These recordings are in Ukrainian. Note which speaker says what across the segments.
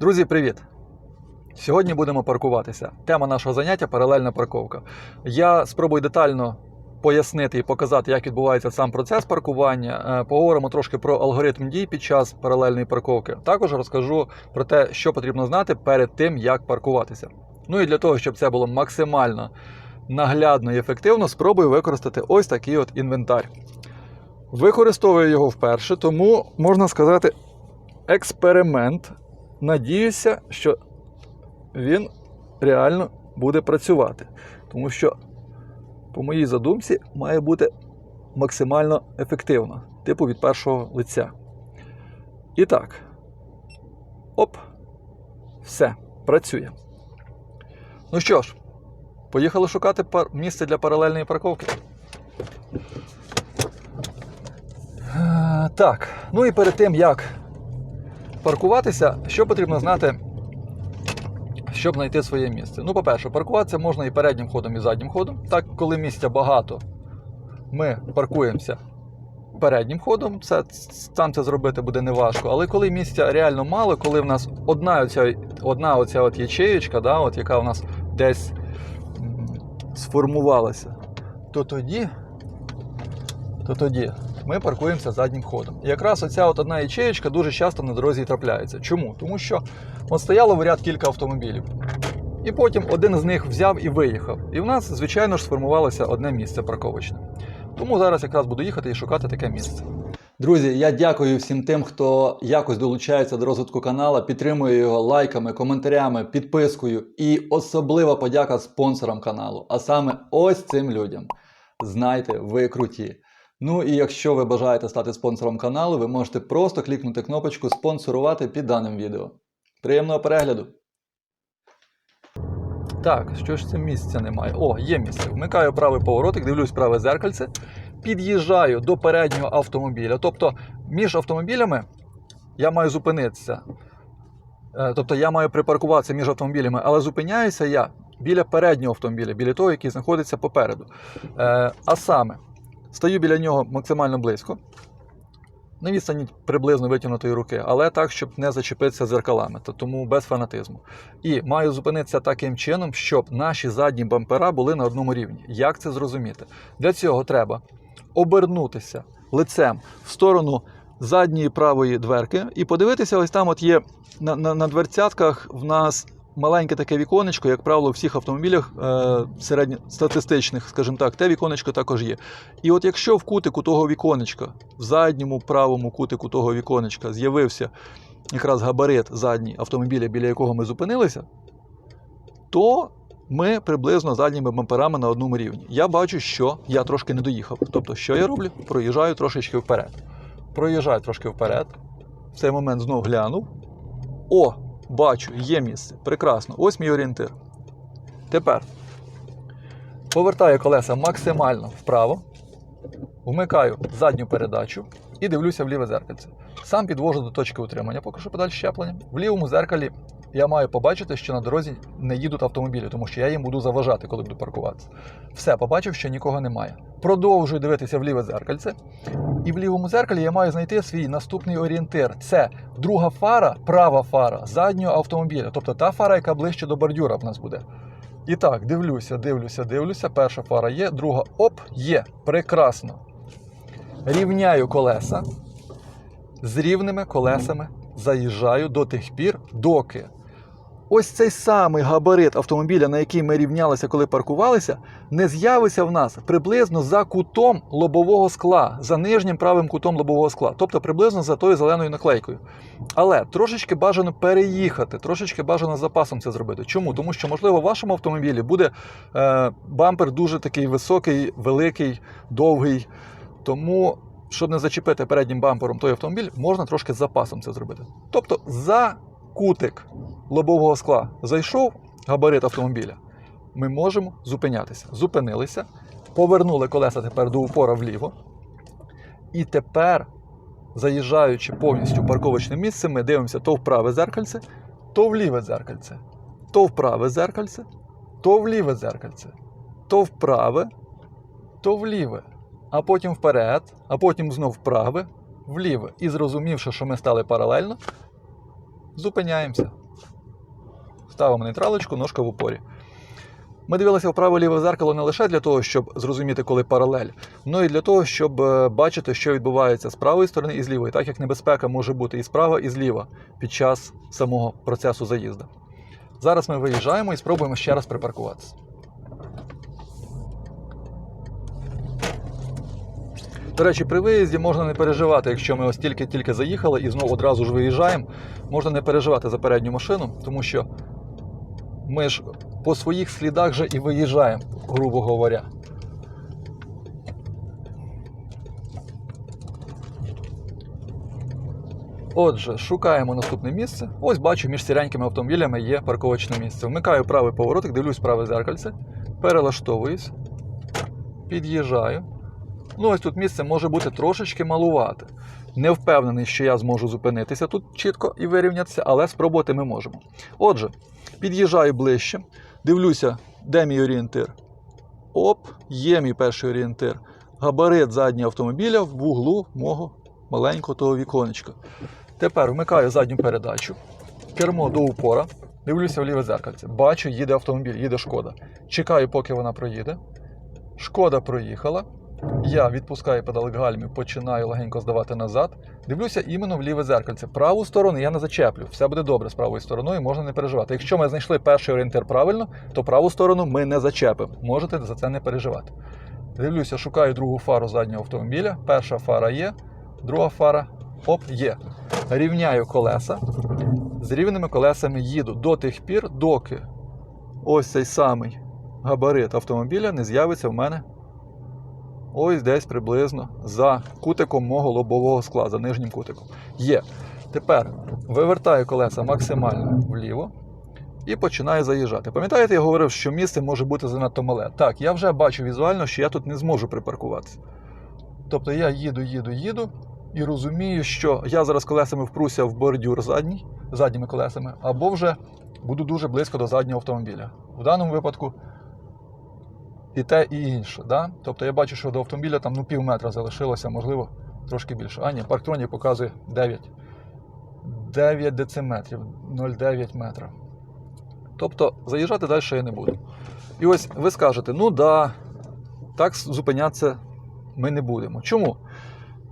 Speaker 1: Друзі, привіт! Сьогодні будемо паркуватися. Тема нашого заняття паралельна парковка. Я спробую детально пояснити і показати, як відбувається сам процес паркування. Е, Поговоримо трошки про алгоритм дій під час паралельної парковки. Також розкажу про те, що потрібно знати перед тим, як паркуватися. Ну і для того, щоб це було максимально наглядно і ефективно, спробую використати ось такий от інвентар. Використовую його вперше, тому можна сказати, експеримент. Надіюся, що він реально буде працювати. Тому що, по моїй задумці, має бути максимально ефективно, типу від першого лиця. І так. Оп. Все, працює. Ну що ж, поїхали шукати місце для паралельної парковки. Е, Так, ну і перед тим як паркуватися, що потрібно знати, щоб знайти своє місце. Ну, по-перше, паркуватися можна і переднім ходом, і заднім ходом. Так, коли місця багато, ми паркуємося переднім ходом. Це, сам це зробити буде неважко. Але коли місця реально мало, коли в нас одна оця, одна оця от ячеєчка, да, от яка у нас десь сформувалася, то тоді, то тоді ми паркуємося заднім ходом. І якраз оця от одна ячеєчка дуже часто на дорозі і трапляється. Чому? Тому що от стояло в ряд кілька автомобілів. І потім один з них взяв і виїхав. І в нас, звичайно ж, сформувалося одне місце парковочне. Тому зараз якраз буду їхати і шукати таке місце. Друзі, я дякую всім тим, хто якось долучається до розвитку канала, підтримує його лайками, коментарями, підпискою і особлива подяка спонсорам каналу, а саме ось цим людям. Знайте, ви круті. Ну і якщо ви бажаєте стати спонсором каналу, ви можете просто клікнути кнопочку спонсорувати під даним відео. Приємного перегляду! Так, що ж це місця немає? О, є місце. Вмикаю правий поворотик, дивлюсь праве зеркальце, під'їжджаю до переднього автомобіля. Тобто між автомобілями я маю зупинитися. Е, Тобто я маю припаркуватися між автомобілями, але зупиняюся я біля переднього автомобіля, біля того, який знаходиться попереду. Е, А саме, стою біля нього максимально близько, на відстані приблизно витягнутої руки, але так, щоб не зачепитися зеркалами, то тому без фанатизму. І маю зупинитися таким чином, щоб наші задні бампера були на одному рівні. Як це зрозуміти? Для цього треба обернутися лицем в сторону задньої правої дверки і подивитися, ось там от є на, на, на дверцятках в нас. Маленьке таке віконечко, як правило, у всіх автомобілях е, середньостатистичних, скажімо так, те віконечко також є. І от якщо в кутику того віконечка, в задньому правому кутику того віконечка з'явився якраз габарит задній автомобіля, біля якого ми зупинилися, то ми приблизно задніми бамперами на одному рівні. Я бачу, що я трошки не доїхав. Тобто, що я роблю? Проїжджаю трошечки вперед. Проїжджаю трошки вперед. В цей момент знов глянув. О, бачу, є місце. Прекрасно. Ось мій орієнтир. Тепер повертаю колеса максимально вправо, вмикаю задню передачу і дивлюся в ліве зеркальце. Сам підвожу до точки утримання, поки що педаль щеплення. В лівому зеркалі я маю побачити, що на дорозі не їдуть автомобілі, тому що я їм буду заважати, коли буду паркуватися. Все, побачив, що нікого немає. Продовжую дивитися в ліве зеркальце. І в лівому зеркалі я маю знайти свій наступний орієнтир. Це друга фара, права фара заднього автомобіля, тобто та фара, яка ближче до бордюра в нас буде. І так, дивлюся, дивлюся, дивлюся. Перша фара є, друга оп, є. Прекрасно. Рівняю колеса. З рівними колесами заїжджаю до тих пір, доки ось цей самий габарит автомобіля, на який ми рівнялися, коли паркувалися, не з'явиться в нас приблизно за кутом лобового скла, за нижнім правим кутом лобового скла, тобто приблизно за тою зеленою наклейкою. Але трошечки бажано переїхати, трошечки бажано запасом це зробити. Чому? Тому що, можливо, в вашому автомобілі буде е, бампер дуже такий високий, великий, довгий. Тому, щоб не зачепити переднім бампером той автомобіль, можна трошки з запасом це зробити. Тобто за кутик лобового скла зайшов габарит автомобіля, ми можемо зупинятися. Зупинилися, повернули колеса тепер до упора вліво. І тепер, заїжджаючи повністю парковочне місце, ми дивимося то в праве зеркальце, то в ліве зеркальце, то в праве зеркальце, то в ліве зеркальце, то в праве, то в ліве, а потім вперед, а потім знов вправе, вліве. І зрозумівши, що ми стали паралельно, зупиняємося. Ставимо нейтралочку, ножка в упорі. Ми дивилися вправо-ліве зеркало не лише для того, щоб зрозуміти, коли паралель, але й для того, щоб е, бачити, що відбувається з правої сторони і з лівої, так як небезпека може бути і справа, і зліва під час самого процесу заїзду. Зараз ми виїжджаємо і спробуємо ще раз припаркуватися. До речі, при виїзді можна не переживати, якщо ми ось тільки-тільки заїхали і знову одразу ж виїжджаємо, можна не переживати за передню машину, тому що ми ж по своїх слідах же і виїжджаємо, грубо говоря. Отже, шукаємо наступне місце. Ось бачу, між сіренькими автомобілями є парковочне місце. Вмикаю правий поворотик, дивлюсь праве зеркальце, перелаштовуюсь, під'їжджаю. Ну, ось тут місце може бути трошечки малувате. Не впевнений, що я зможу зупинитися тут чітко і вирівнятися, але спробувати ми можемо. Отже, під'їжджаю ближче, дивлюся, де мій орієнтир. Оп, є мій перший орієнтир. Габарит заднього автомобіля в вуглу мого маленького того віконечка. Тепер вмикаю задню передачу, кермо до упора, дивлюся в ліве зеркальце. Бачу, їде автомобіль, їде шкода. Чекаю, поки вона проїде. Шкода проїхала. Я відпускаю педалик гальмів, починаю легенько здавати назад. Дивлюся іменно в ліве зеркальце. Праву сторону я не зачеплю. Все буде добре з правою стороною, можна не переживати. Якщо ми знайшли перший орієнтир правильно, то праву сторону ми не зачепимо. Можете за це не переживати. Дивлюся, шукаю другу фару заднього автомобіля. Перша фара є, друга фара оп, є. Рівняю колеса. З рівними колесами їду до тих пір, доки ось цей самий габарит автомобіля не з'явиться в мене ось десь приблизно за кутиком мого лобового скла, за нижнім кутиком. Є. Тепер вивертаю колеса максимально вліво і починаю заїжджати. Пам'ятаєте, я говорив, що місце може бути занадто мале. Так, я вже бачу візуально, що я тут не зможу припаркуватися. Тобто я їду, їду, їду і розумію, що я зараз колесами впруся в бордюр задній, задніми колесами, або вже буду дуже близько до заднього автомобіля. В даному випадку і те, і інше. Да? Тобто я бачу, що до автомобіля там ну, пів метра залишилося, можливо, трошки більше. А ні, парктронік показує 9. 9 дециметрів, 0,9 метра. Тобто заїжджати далі я не буду. І ось ви скажете, ну да, так зупинятися ми не будемо. Чому?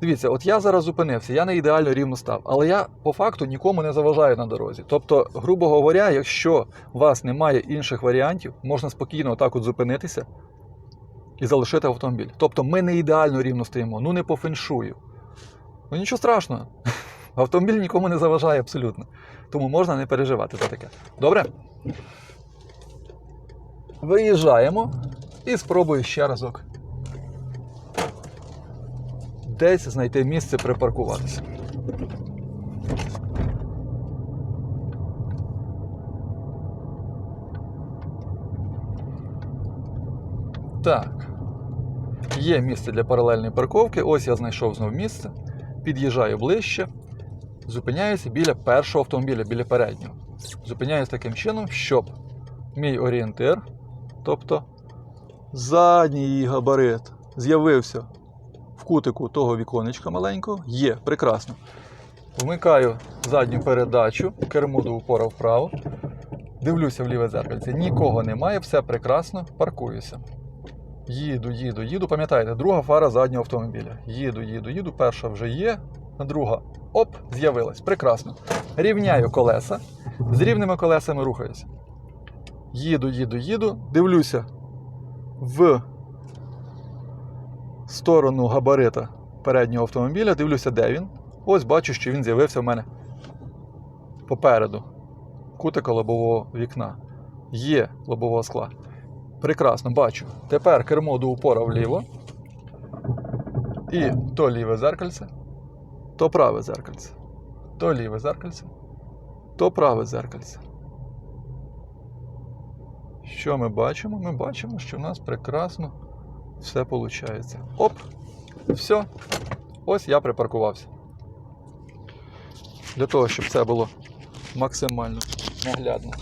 Speaker 1: Дивіться, от я зараз зупинився, я не ідеально рівно став, але я по факту нікому не заважаю на дорозі. Тобто, грубо говоря, якщо у вас немає інших варіантів, можна спокійно отак от зупинитися і залишити автомобіль. Тобто ми не ідеально рівно стоїмо, ну не по феншую. Ну нічого страшного. Автомобіль нікому не заважає абсолютно. Тому можна не переживати за таке. Добре? Виїжджаємо і спробую ще разок. Десь знайти місце припаркуватися. Так. Є місце для паралельної парковки. Ось я знайшов знову місце. Під'їжджаю ближче. Зупиняюся біля першого автомобіля, біля переднього. Зупиняюсь таким чином, щоб мій орієнтир, тобто задній габарит, з'явився в кутику того віконечка маленького. Є, прекрасно. Вмикаю задню передачу, керму до упора вправо. Дивлюся в ліве зеркальце. Нікого немає, все прекрасно, паркуюся. Їду, їду, їду. Пам'ятаєте, друга фара заднього автомобіля. Їду, їду, їду. Перша вже є, друга оп, з'явилась. Прекрасно. Рівняю колеса. З рівними колесами рухаюся. Їду, їду, їду. Дивлюся в сторону габарита переднього автомобіля. Дивлюся, де він. Ось бачу, що він з'явився в мене попереду. Кутика лобового вікна. Є лобового скла. Прекрасно, бачу. Тепер кермо до упора вліво. І то ліве зеркальце, то праве зеркальце. То ліве зеркальце, то праве зеркальце. Що ми бачимо? Ми бачимо, що в нас прекрасно все виходить. Оп! Все. Ось я припаркувався. Для того, щоб це було максимально наглядно,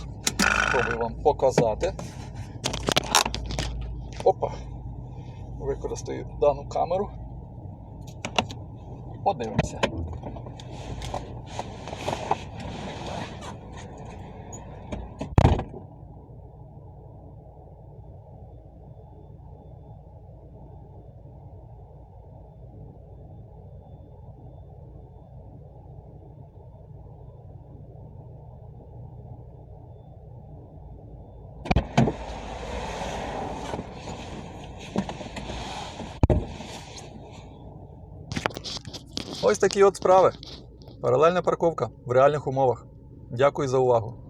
Speaker 1: спробую вам показати. Опа. Використаю дану камеру. Подивимося. Ось такі от справи. Паралельна парковка в реальних умовах. Дякую за увагу.